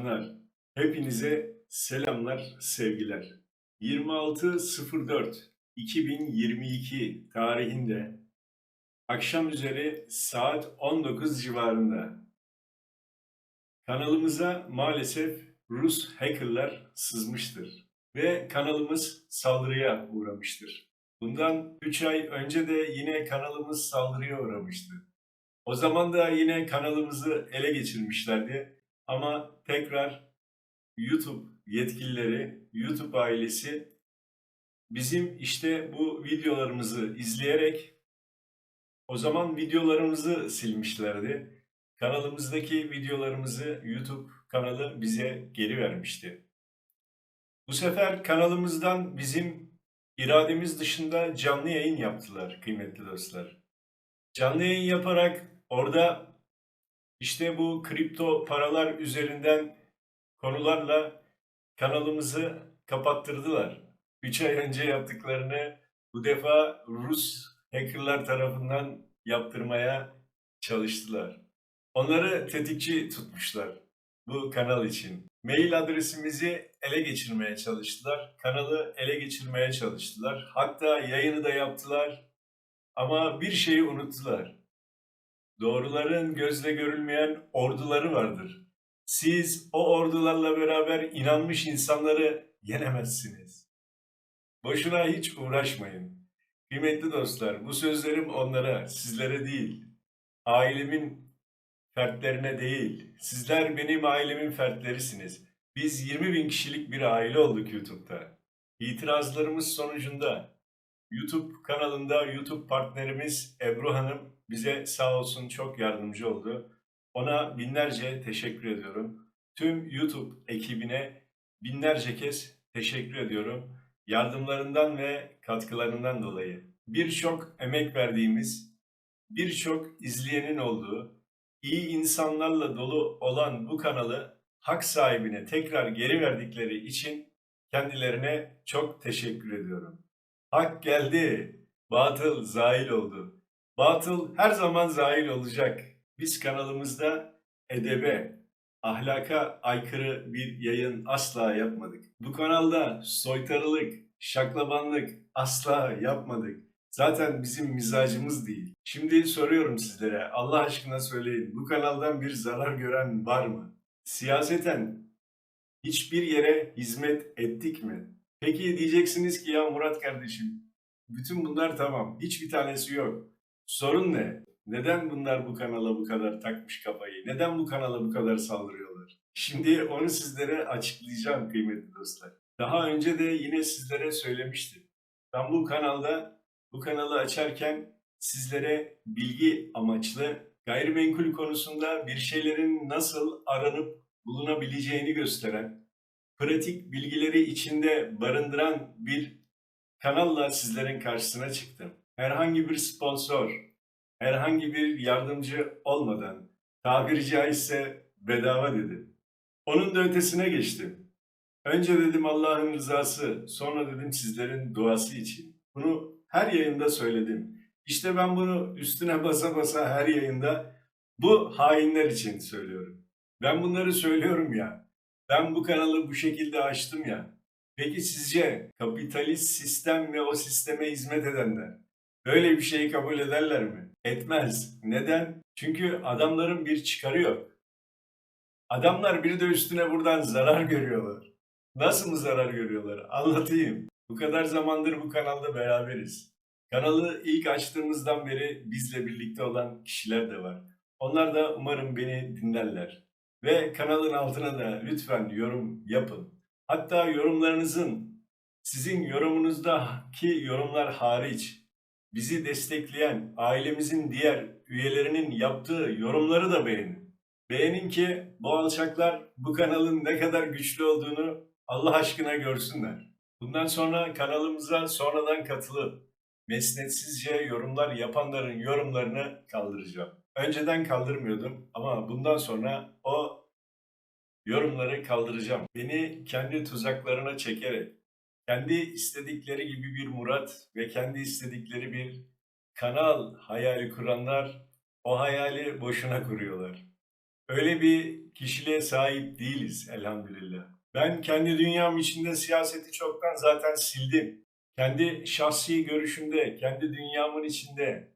canlar. Hepinize selamlar, sevgiler. 26.04.2022 tarihinde akşam üzeri saat 19 civarında kanalımıza maalesef Rus hackerlar sızmıştır ve kanalımız saldırıya uğramıştır. Bundan 3 ay önce de yine kanalımız saldırıya uğramıştı. O zaman da yine kanalımızı ele geçirmişlerdi. Ama tekrar YouTube yetkilileri, YouTube ailesi bizim işte bu videolarımızı izleyerek o zaman videolarımızı silmişlerdi. Kanalımızdaki videolarımızı YouTube kanalı bize geri vermişti. Bu sefer kanalımızdan bizim irademiz dışında canlı yayın yaptılar kıymetli dostlar. Canlı yayın yaparak orada işte bu kripto paralar üzerinden konularla kanalımızı kapattırdılar. 3 ay önce yaptıklarını bu defa Rus hackerlar tarafından yaptırmaya çalıştılar. Onları tetikçi tutmuşlar bu kanal için. Mail adresimizi ele geçirmeye çalıştılar. Kanalı ele geçirmeye çalıştılar. Hatta yayını da yaptılar. Ama bir şeyi unuttular. Doğruların gözle görülmeyen orduları vardır. Siz o ordularla beraber inanmış insanları yenemezsiniz. Boşuna hiç uğraşmayın. Kıymetli dostlar, bu sözlerim onlara, sizlere değil, ailemin fertlerine değil. Sizler benim ailemin fertlerisiniz. Biz 20 bin kişilik bir aile olduk YouTube'da. İtirazlarımız sonucunda YouTube kanalında YouTube partnerimiz Ebru Hanım bize sağ olsun çok yardımcı oldu. Ona binlerce teşekkür ediyorum. Tüm YouTube ekibine binlerce kez teşekkür ediyorum. Yardımlarından ve katkılarından dolayı. Birçok emek verdiğimiz, birçok izleyenin olduğu, iyi insanlarla dolu olan bu kanalı hak sahibine tekrar geri verdikleri için kendilerine çok teşekkür ediyorum. Hak geldi, batıl zail oldu. Batıl her zaman zail olacak. Biz kanalımızda edebe, ahlaka aykırı bir yayın asla yapmadık. Bu kanalda soytarılık, şaklabanlık asla yapmadık. Zaten bizim mizacımız değil. Şimdi soruyorum sizlere, Allah aşkına söyleyin, bu kanaldan bir zarar gören var mı? Siyaseten hiçbir yere hizmet ettik mi? Peki diyeceksiniz ki ya Murat kardeşim, bütün bunlar tamam, hiçbir tanesi yok. Sorun ne? Neden bunlar bu kanala bu kadar takmış kafayı? Neden bu kanala bu kadar saldırıyorlar? Şimdi onu sizlere açıklayacağım kıymetli dostlar. Daha önce de yine sizlere söylemiştim. Ben bu kanalda, bu kanalı açarken sizlere bilgi amaçlı gayrimenkul konusunda bir şeylerin nasıl aranıp bulunabileceğini gösteren, pratik bilgileri içinde barındıran bir kanalla sizlerin karşısına çıktım. Herhangi bir sponsor, herhangi bir yardımcı olmadan, tabiri caizse bedava dedim. Onun da ötesine geçtim. Önce dedim Allah'ın rızası, sonra dedim sizlerin duası için. Bunu her yayında söyledim. İşte ben bunu üstüne basa basa her yayında bu hainler için söylüyorum. Ben bunları söylüyorum ya. Ben bu kanalı bu şekilde açtım ya. Peki sizce kapitalist sistem ve o sisteme hizmet edenler böyle bir şeyi kabul ederler mi? Etmez. Neden? Çünkü adamların bir çıkarı yok. Adamlar bir de üstüne buradan zarar görüyorlar. Nasıl mı zarar görüyorlar? Anlatayım. Bu kadar zamandır bu kanalda beraberiz. Kanalı ilk açtığımızdan beri bizle birlikte olan kişiler de var. Onlar da umarım beni dinlerler. Ve kanalın altına da lütfen yorum yapın. Hatta yorumlarınızın, sizin yorumunuzdaki yorumlar hariç bizi destekleyen ailemizin diğer üyelerinin yaptığı yorumları da beğenin. Beğenin ki bu alçaklar bu kanalın ne kadar güçlü olduğunu Allah aşkına görsünler. Bundan sonra kanalımıza sonradan katılıp mesnetsizce yorumlar yapanların yorumlarını kaldıracağım. Önceden kaldırmıyordum ama bundan sonra o yorumları kaldıracağım. Beni kendi tuzaklarına çekerek, kendi istedikleri gibi bir murat ve kendi istedikleri bir kanal hayali kuranlar o hayali boşuna kuruyorlar. Öyle bir kişiliğe sahip değiliz elhamdülillah. Ben kendi dünyam içinde siyaseti çoktan zaten sildim. Kendi şahsi görüşümde, kendi dünyamın içinde,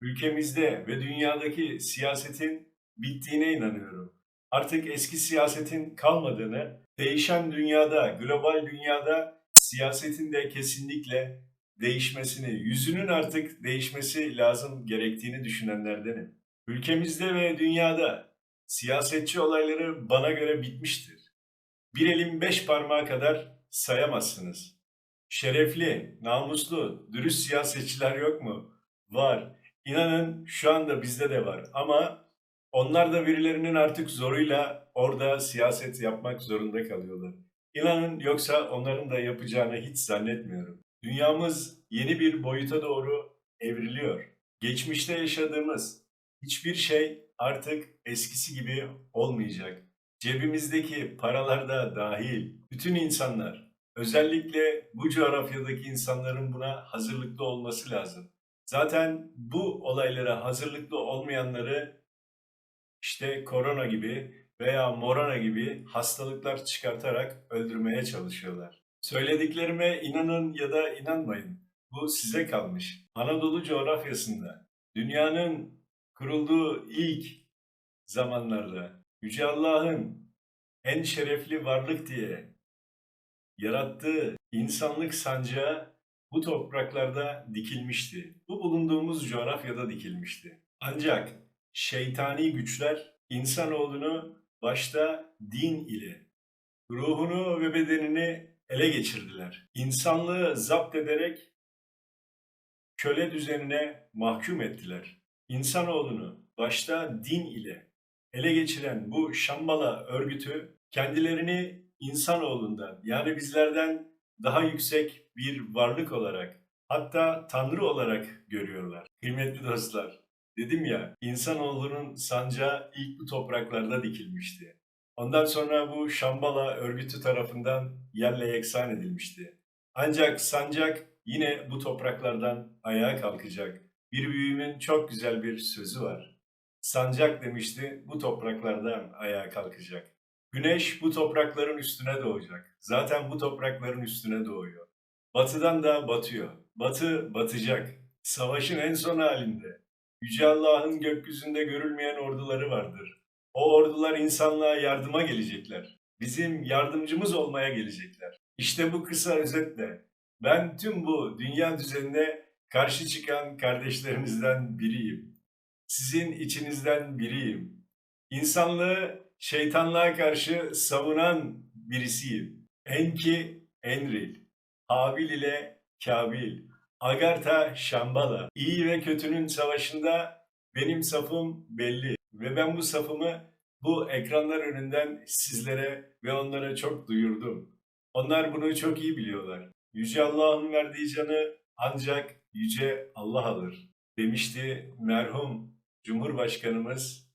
ülkemizde ve dünyadaki siyasetin bittiğine inanıyorum. Artık eski siyasetin kalmadığını, değişen dünyada, global dünyada siyasetin de kesinlikle değişmesini, yüzünün artık değişmesi lazım gerektiğini düşünenlerdenim. Ülkemizde ve dünyada siyasetçi olayları bana göre bitmiştir. Bir elin beş parmağı kadar sayamazsınız. Şerefli, namuslu, dürüst siyasetçiler yok mu? Var. İnanın şu anda bizde de var ama onlar da birilerinin artık zoruyla orada siyaset yapmak zorunda kalıyorlar. İnanın yoksa onların da yapacağını hiç zannetmiyorum. Dünyamız yeni bir boyuta doğru evriliyor. Geçmişte yaşadığımız hiçbir şey artık eskisi gibi olmayacak. Cebimizdeki paralar da dahil bütün insanlar, özellikle bu coğrafyadaki insanların buna hazırlıklı olması lazım. Zaten bu olaylara hazırlıklı olmayanları işte korona gibi veya morana gibi hastalıklar çıkartarak öldürmeye çalışıyorlar. Söylediklerime inanın ya da inanmayın. Bu size kalmış. Anadolu coğrafyasında dünyanın kurulduğu ilk zamanlarda Yüce Allah'ın en şerefli varlık diye yarattığı insanlık sancağı bu topraklarda dikilmişti. Bu bulunduğumuz coğrafyada dikilmişti. Ancak şeytani güçler insanoğlunu başta din ile ruhunu ve bedenini ele geçirdiler. İnsanlığı zapt ederek köle düzenine mahkum ettiler. İnsanoğlunu başta din ile ele geçiren bu Şambala örgütü kendilerini insanoğlundan yani bizlerden daha yüksek bir varlık olarak hatta tanrı olarak görüyorlar. Kıymetli dostlar, dedim ya insanoğlunun sancağı ilk bu topraklarda dikilmişti. Ondan sonra bu Şambala örgütü tarafından yerle yeksan edilmişti. Ancak sancak yine bu topraklardan ayağa kalkacak. Bir büyüğümün çok güzel bir sözü var. Sancak demişti bu topraklardan ayağa kalkacak. Güneş bu toprakların üstüne doğacak. Zaten bu toprakların üstüne doğuyor. Batıdan da batıyor. Batı batacak. Savaşın en son halinde. Yüce Allah'ın gökyüzünde görülmeyen orduları vardır. O ordular insanlığa yardıma gelecekler. Bizim yardımcımız olmaya gelecekler. İşte bu kısa özetle ben tüm bu dünya düzenine karşı çıkan kardeşlerimizden biriyim. Sizin içinizden biriyim. İnsanlığı şeytanlığa karşı savunan birisiyim. Enki Enril, Habil ile Kabil, Agartha Şambala. İyi ve kötünün savaşında benim safım belli ve ben bu safımı bu ekranlar önünden sizlere ve onlara çok duyurdum. Onlar bunu çok iyi biliyorlar. Yüce Allah'ın verdiği canı ancak Yüce Allah alır demişti merhum Cumhurbaşkanımız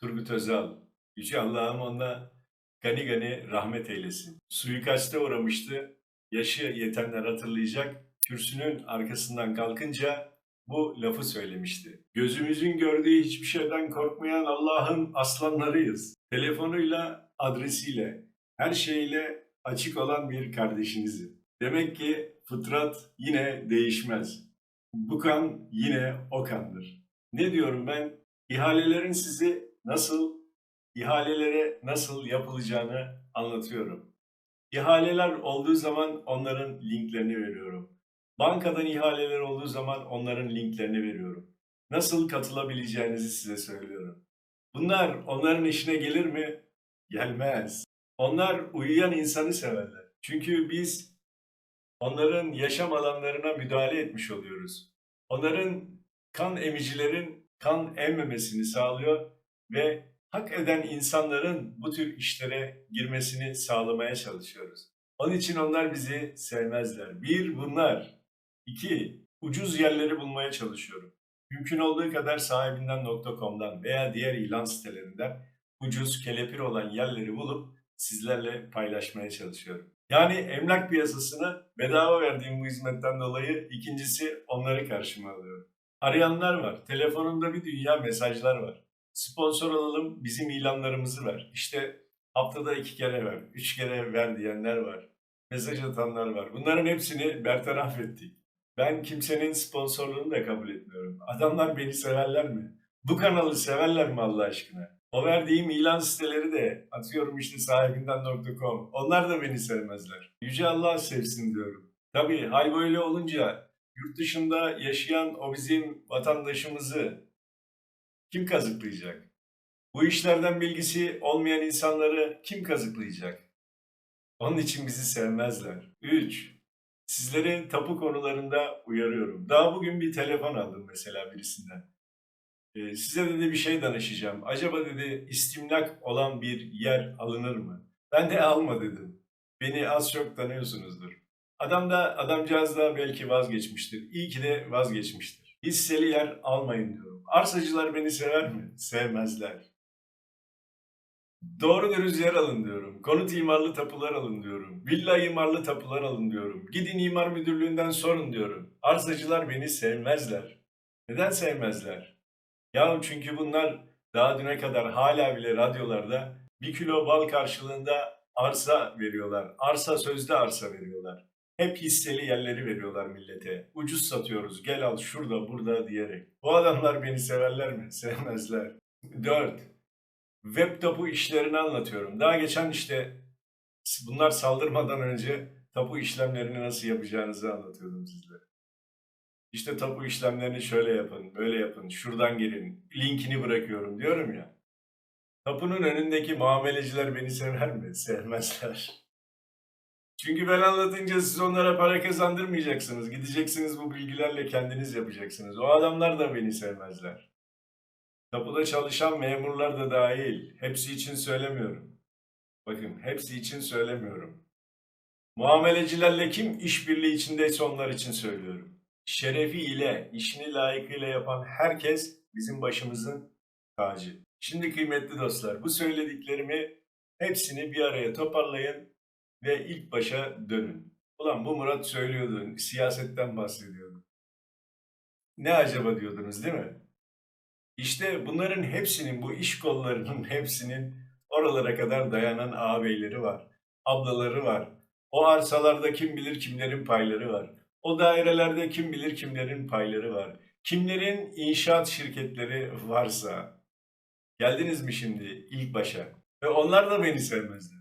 Turgut Özal. Yüce Allah'ım ona gani gani rahmet eylesin. Suikaste uğramıştı. Yaşı yetenler hatırlayacak. Kürsünün arkasından kalkınca bu lafı söylemişti. Gözümüzün gördüğü hiçbir şeyden korkmayan Allah'ın aslanlarıyız. Telefonuyla, adresiyle, her şeyle açık olan bir kardeşinizim. Demek ki fıtrat yine değişmez. Bu kan yine o kandır. Ne diyorum ben? İhalelerin sizi nasıl, ihalelere nasıl yapılacağını anlatıyorum. İhaleler olduğu zaman onların linklerini veriyorum. Bankadan ihaleler olduğu zaman onların linklerini veriyorum. Nasıl katılabileceğinizi size söylüyorum. Bunlar onların işine gelir mi? Gelmez. Onlar uyuyan insanı severler. Çünkü biz onların yaşam alanlarına müdahale etmiş oluyoruz. Onların kan emicilerin kan emmemesini sağlıyor ve hak eden insanların bu tür işlere girmesini sağlamaya çalışıyoruz. Onun için onlar bizi sevmezler. Bir bunlar. İki, ucuz yerleri bulmaya çalışıyorum. Mümkün olduğu kadar sahibinden.com'dan veya diğer ilan sitelerinden ucuz, kelepir olan yerleri bulup sizlerle paylaşmaya çalışıyorum. Yani emlak piyasasını bedava verdiğim bu hizmetten dolayı ikincisi onları karşıma alıyorum. Arayanlar var. Telefonumda bir dünya mesajlar var. Sponsor olalım bizim ilanlarımızı ver. İşte haftada iki kere ver, üç kere ver diyenler var. Mesaj atanlar var. Bunların hepsini bertaraf ettik. Ben kimsenin sponsorluğunu da kabul etmiyorum. Adamlar beni severler mi? Bu kanalı severler mi Allah aşkına? O verdiğim ilan siteleri de atıyorum işte sahibinden.com. Onlar da beni sevmezler. Yüce Allah sevsin diyorum. Tabii hal böyle olunca yurt dışında yaşayan o bizim vatandaşımızı kim kazıklayacak? Bu işlerden bilgisi olmayan insanları kim kazıklayacak? Onun için bizi sevmezler. 3. Sizleri tapu konularında uyarıyorum. Daha bugün bir telefon aldım mesela birisinden. Ee, size dedi bir şey danışacağım. Acaba dedi istimlak olan bir yer alınır mı? Ben de alma dedim. Beni az çok tanıyorsunuzdur. Adam da adamcağız da belki vazgeçmiştir. İyi ki de vazgeçmiştir. Hisseli yer almayın diyorum. Arsacılar beni sever mi? Sevmezler. Doğru dürüst yer alın diyorum. Konut imarlı tapular alın diyorum. Villa imarlı tapular alın diyorum. Gidin imar müdürlüğünden sorun diyorum. Arsacılar beni sevmezler. Neden sevmezler? Ya çünkü bunlar daha düne kadar hala bile radyolarda bir kilo bal karşılığında arsa veriyorlar. Arsa sözde arsa veriyorlar. Hep hisseli yerleri veriyorlar millete. Ucuz satıyoruz gel al şurada burada diyerek. Bu adamlar beni severler mi? Sevmezler. 4. Web tapu işlerini anlatıyorum. Daha geçen işte bunlar saldırmadan önce tapu işlemlerini nasıl yapacağınızı anlatıyordum sizlere. İşte tapu işlemlerini şöyle yapın, böyle yapın, şuradan girin, linkini bırakıyorum diyorum ya. Tapunun önündeki muameleciler beni sever mi? Sevmezler. Çünkü ben anlatınca siz onlara para kazandırmayacaksınız. Gideceksiniz bu bilgilerle kendiniz yapacaksınız. O adamlar da beni sevmezler. Tapuda çalışan memurlar da dahil. Hepsi için söylemiyorum. Bakın hepsi için söylemiyorum. Muamelecilerle kim işbirliği içindeyse onlar için söylüyorum. Şerefi ile, işini layıkıyla yapan herkes bizim başımızın tacı. Şimdi kıymetli dostlar bu söylediklerimi hepsini bir araya toparlayın ve ilk başa dönün. Ulan bu Murat söylüyordu, siyasetten bahsediyordu. Ne acaba diyordunuz değil mi? İşte bunların hepsinin, bu iş kollarının hepsinin oralara kadar dayanan ağabeyleri var, ablaları var. O arsalarda kim bilir kimlerin payları var. O dairelerde kim bilir kimlerin payları var. Kimlerin inşaat şirketleri varsa. Geldiniz mi şimdi ilk başa? Ve onlar da beni sevmezler.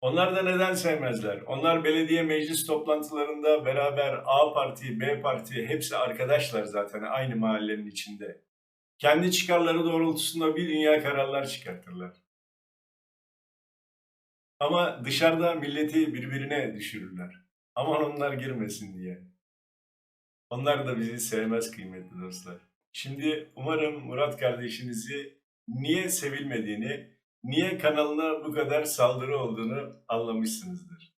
Onlar da neden sevmezler? Onlar belediye meclis toplantılarında beraber A parti, B parti hepsi arkadaşlar zaten aynı mahallenin içinde. Kendi çıkarları doğrultusunda bir dünya kararlar çıkartırlar. Ama dışarıda milleti birbirine düşürürler. Aman onlar girmesin diye. Onlar da bizi sevmez kıymetli dostlar. Şimdi umarım Murat kardeşinizi niye sevilmediğini, niye kanalına bu kadar saldırı olduğunu anlamışsınızdır.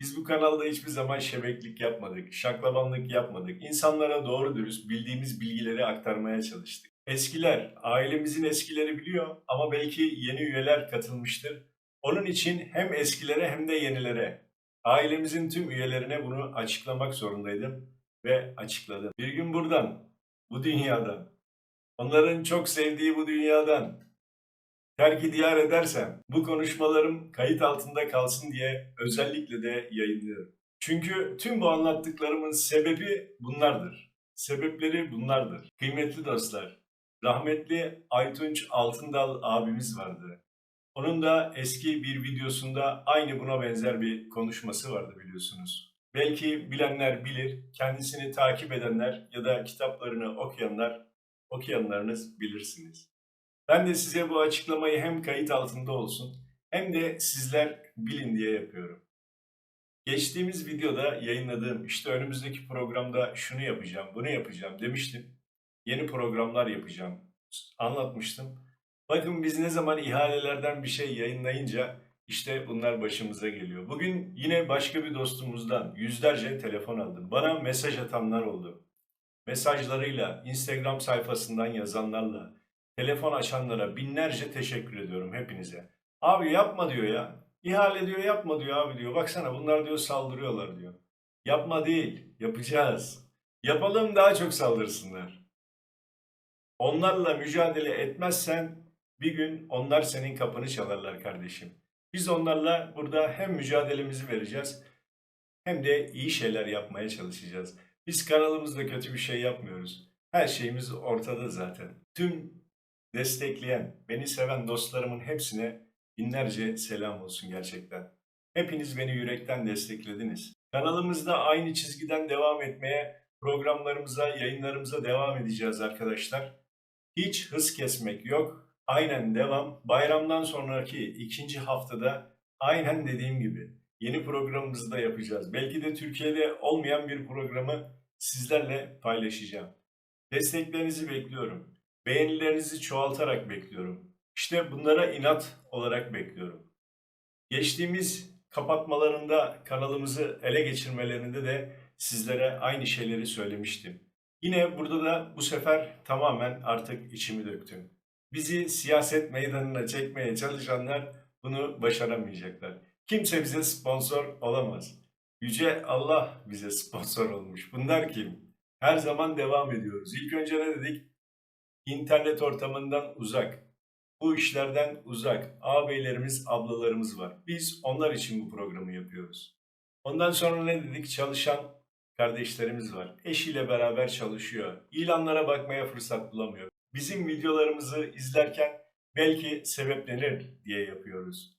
Biz bu kanalda hiçbir zaman şebeklik yapmadık, şaklabanlık yapmadık. İnsanlara doğru dürüst bildiğimiz bilgileri aktarmaya çalıştık. Eskiler, ailemizin eskileri biliyor ama belki yeni üyeler katılmıştır. Onun için hem eskilere hem de yenilere, ailemizin tüm üyelerine bunu açıklamak zorundaydım ve açıkladım. Bir gün buradan, bu dünyadan, onların çok sevdiği bu dünyadan terk diyar edersem bu konuşmalarım kayıt altında kalsın diye özellikle de yayınlıyorum. Çünkü tüm bu anlattıklarımın sebebi bunlardır. Sebepleri bunlardır. Kıymetli dostlar, rahmetli Aytunç Altındal abimiz vardı. Onun da eski bir videosunda aynı buna benzer bir konuşması vardı biliyorsunuz. Belki bilenler bilir, kendisini takip edenler ya da kitaplarını okuyanlar, okuyanlarınız bilirsiniz. Ben de size bu açıklamayı hem kayıt altında olsun hem de sizler bilin diye yapıyorum. Geçtiğimiz videoda yayınladığım işte önümüzdeki programda şunu yapacağım, bunu yapacağım demiştim. Yeni programlar yapacağım anlatmıştım. Bakın biz ne zaman ihalelerden bir şey yayınlayınca işte bunlar başımıza geliyor. Bugün yine başka bir dostumuzdan yüzlerce telefon aldım. Bana mesaj atanlar oldu. Mesajlarıyla, Instagram sayfasından yazanlarla, telefon açanlara binlerce teşekkür ediyorum hepinize. Abi yapma diyor ya. İhale diyor yapma diyor abi diyor. Baksana bunlar diyor saldırıyorlar diyor. Yapma değil, yapacağız. Yapalım daha çok saldırsınlar. Onlarla mücadele etmezsen bir gün onlar senin kapını çalarlar kardeşim. Biz onlarla burada hem mücadelemizi vereceğiz hem de iyi şeyler yapmaya çalışacağız. Biz kanalımızda kötü bir şey yapmıyoruz. Her şeyimiz ortada zaten. Tüm destekleyen, beni seven dostlarımın hepsine binlerce selam olsun gerçekten. Hepiniz beni yürekten desteklediniz. Kanalımızda aynı çizgiden devam etmeye, programlarımıza, yayınlarımıza devam edeceğiz arkadaşlar. Hiç hız kesmek yok. Aynen devam. Bayramdan sonraki ikinci haftada aynen dediğim gibi yeni programımızı da yapacağız. Belki de Türkiye'de olmayan bir programı sizlerle paylaşacağım. Desteklerinizi bekliyorum. Beğenilerinizi çoğaltarak bekliyorum. İşte bunlara inat olarak bekliyorum. Geçtiğimiz kapatmalarında kanalımızı ele geçirmelerinde de sizlere aynı şeyleri söylemiştim. Yine burada da bu sefer tamamen artık içimi döktüm. Bizi siyaset meydanına çekmeye çalışanlar bunu başaramayacaklar. Kimse bize sponsor olamaz. Yüce Allah bize sponsor olmuş. Bunlar kim? Her zaman devam ediyoruz. İlk önce ne dedik? İnternet ortamından uzak. Bu işlerden uzak. Ağabeylerimiz, ablalarımız var. Biz onlar için bu programı yapıyoruz. Ondan sonra ne dedik? Çalışan kardeşlerimiz var. Eşiyle beraber çalışıyor. İlanlara bakmaya fırsat bulamıyor. Bizim videolarımızı izlerken belki sebeplenir diye yapıyoruz.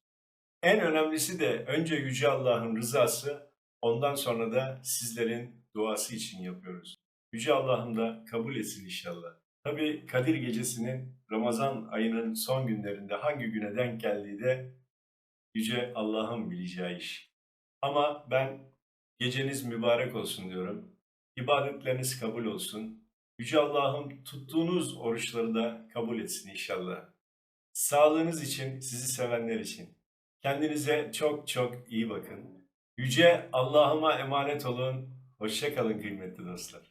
En önemlisi de önce Yüce Allah'ın rızası, ondan sonra da sizlerin duası için yapıyoruz. Yüce Allah'ım da kabul etsin inşallah. Tabi Kadir Gecesi'nin Ramazan ayının son günlerinde hangi güne denk geldiği de Yüce Allah'ın bileceği iş. Ama ben geceniz mübarek olsun diyorum. İbadetleriniz kabul olsun. Yüce Allah'ım tuttuğunuz oruçları da kabul etsin inşallah. Sağlığınız için, sizi sevenler için. Kendinize çok çok iyi bakın. Yüce Allah'ıma emanet olun. Hoşça kalın kıymetli dostlar.